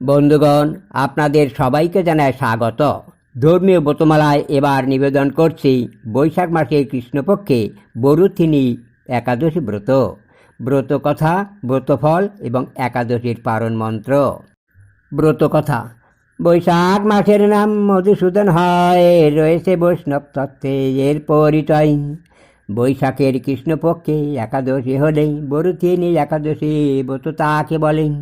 বন্ধুগণ, আপনাদের সবাইকে জানায় স্বাগত। ধর্মীয় ব্রতমালায় এবার নিবেদন করছি বৈশাখ মাসের কৃষ্ণপক্ষে বরুথিনী একাদশী ব্রত। ব্রত কথা ব্রতফল এবং একাদশীর পারণ মন্ত্র। ব্রত কথা বৈশাখ মাসের নাম মধুসূদন হয়, রয়েছে বৈষ্ণব তত্ত্বে এর পরিচয়। বৈশাখের কৃষ্ণপক্ষে একাদশী হলেই বরুথিনী একাদশী ব্রত তাকে বলেন।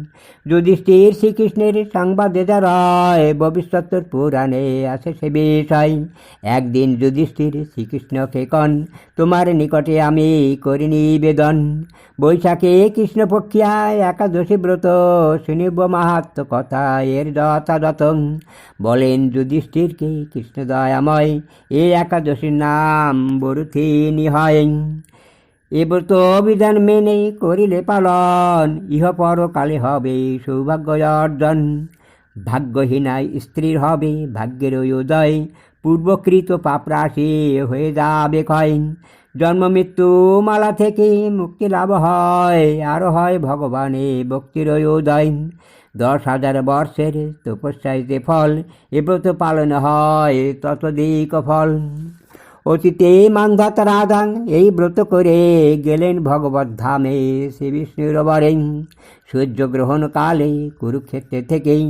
যুধিষ্ঠির শ্রীকৃষ্ণের সংবাদে যা রয় ভবিষ্যৎ পুরাণে আছে সে বিষয়। একদিন যুধিষ্ঠির শ্রীকৃষ্ণকে কন, তোমার নিকটে আমি করি নিবেদন। বৈশাখে কৃষ্ণপক্ষিয়া একাদশী ব্রত শুনিব মাহাত্ম কথা এর যথাযথ বলেন যুধিষ্ঠিরকে কৃষ্ণ দয়াময় এই একাদশীর নাম বরুথিনী হয়। ব্রত বিধান মেনে করিলে পালন, ইহ পরকালে হবে সৌভাগ্য অর্জন ভাগ্যহীনায় স্ত্রীর হবে ভাগ্যের উদয়, পূর্বকৃত পাপরাশি হয়ে যাবে ক্ষয়। জন্ম মৃত্যু মালা থেকে মুক্তি লাভ হয় আরও হয় ভগবানে ভক্তির উদয়। দশ হাজার বর্ষের তপস্যায় যে ফল এ ব্রত পালন হয় ততদিক ফল। অতীতে মান্ধাত রাধাং এই ব্রত করে গেলেন ভগবত ধামে শ্রী বিষ্ণুর বরে সূর্যগ্রহণ কালে কুরুক্ষেত্রে থেকেই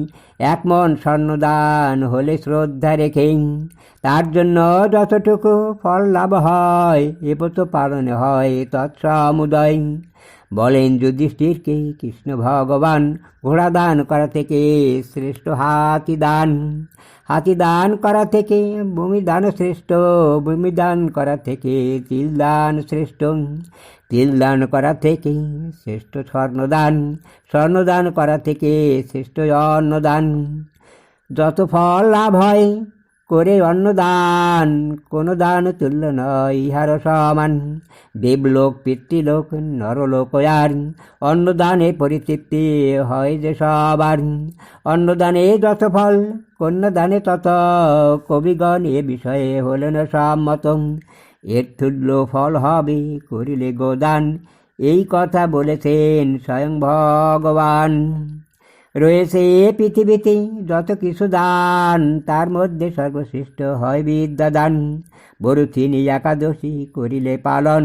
এক মন স্বর্ণদান হলে শ্রদ্ধা রেখেই। তার জন্য যতটুকু ফল লাভ হয় এ ব্রত পালন হয় তৎসমুদয়। বলেন যুধিষ্ঠিরকে, কৃষ্ণ ভগবান ঘোড়া দান করা থেকে শ্রেষ্ঠ হাতি দান। হাতি দান করা থেকে ভূমি দান শ্রেষ্ঠ ভূমি দান করা থেকে তিল দান শ্রেষ্ঠ তিল দান করা থেকে শ্রেষ্ঠ স্বর্ণদান স্বর্ণদান করা থেকে শ্রেষ্ঠ অন্নদান। যত ফল লাভ হয় করে অন্নদান কোনো দান তুল্য নয়, ইহার সমান। দেবলোক পিতৃলোক, নরলোক আর অন্নদানে পরিতৃপ্তি হয় যে সবার। অন্নদানে যত ফল কন্যাদানে তত কবিগণ এ বিষয়ে হলেন সম্মত। এর তুল্য ফল হবে করিলে গোদান, এই কথা বলেছেন স্বয়ং ভগবান। রয়েছে এ পৃথিবীতে যত কিছু দান, তার মধ্যে সর্বশ্রেষ্ঠ হয় বিদ্যাদান। বরুথিনী একাদশী করিলে পালন,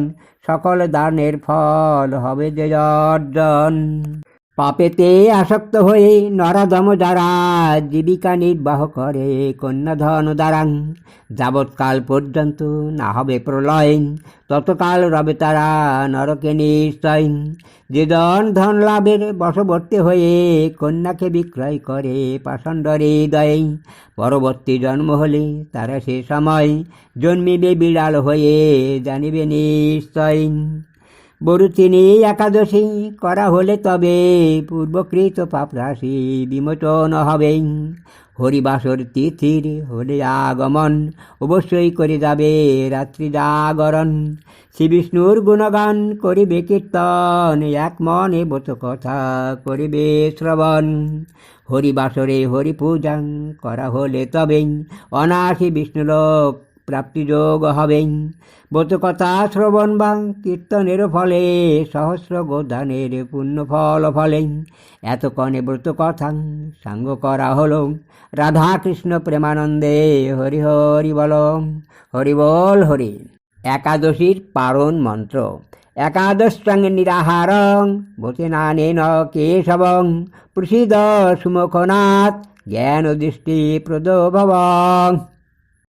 সকল দানের ফল হবে যে অর্জন। পাপেতে আসক্ত হয়ে নরাদম দ্বারা জীবিকা নির্বাহ করে কন্যাধন দ্বারা। যাবৎকাল পর্যন্ত না হবে প্রলয়, ততকাল রবে তারা নরকে নিশ্চয়। যে জন ধন লাভের বশবর্তী হয়ে কন্যাকে বিক্রয় করে পাষণ্ড হৃদয়ে। পরবর্তী জন্ম হলে তারা সে সময় জন্মিবে বিড়াল হয়ে জানিবে নিশ্চয়। বরুচিনী একাদশী করা হলে তবে পূর্বকৃত পাপরাশি বিমোচন হবে। হরিবাসর তিথির হলে আগমন অবশ্যই করে যাবে রাত্রি জাগরণ। শ্রী বিষ্ণুর গুণগান করিবে কীর্তন, এক মনে বত কথা করিবে শ্রবণ। হরিবাসরে হরি পূজাং করা হলে তবে অনাসি বিষ্ণুলোক প্রাপ্তিযোগ হবে ব্রত কথা শ্রবণ বা কীর্তনের ফলে সহস্র গোদানের পুণ্য ফল ফলে। এতক্ষণে কথা সাঙ্গ করা হলো। রাধা কৃষ্ণ প্রেমানন্দে হরি হরি বল। হরি বল হরি। একাদশীর পারণ মন্ত্র। একাদশাং নিরাহারং। ভূতে নানেন কেশবং। প্রসিদ সুমুখনাথ জ্ঞান দৃষ্টি প্রদ ভবং।